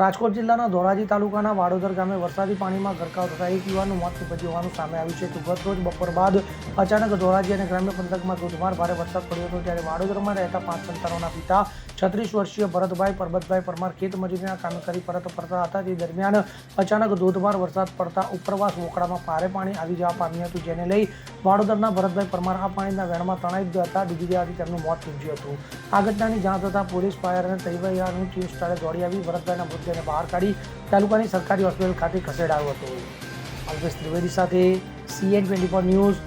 રાજકોટ જિલ્લાના ધોરાજી તાલુકાના વાડોદર ગામે વરસાદી પાણીમાં ગરકાવ થતા એક યુવાનનું મોત નિપજ્યું હોવાનું સામે આવ્યું છે. તો ગત રોજ બપોર બાદ અચાનક ધોરાજી અને ગ્રામ્ય પંથકમાં ધોધમાર ભારે વરસાદ પડ્યો હતો ત્યારે વાડોદરામાં રહેતા પાંચ સંતાનોના પિતા, છત્રીસ વર્ષીય ભરતભાઈ, પરબતભાઈ પરમાર ખેત મજૂરીના કામે કરી પરત ફરતા હતા. તે દરમિયાન અચાનક ધોધમાર વરસાદ પડતા ઉપરવાસ વોકડામાં ભારે પાણી આવી જવા પામ્યું હતું, જેને લઈ વાડોદરના ભરતભાઈ પરમાર આ પાણીના વેણમાં તણાઈ હતા. ડૂબી જવાથી તેમનું મોત નીપજ્યું હતું. આ ઘટનાની જાણ થતાં પોલીસ, ફાયર અને તૈયારીની ટીમ સ્થળે દોડી આવી, ભરતભાઈના મૃતદેહને બહાર કાઢી તાલુકાની સરકારી હોસ્પિટલ ખાતે ખસેડાયો હતો. અલ્પેશ ત્રિવેદી સાથે CN twenty four news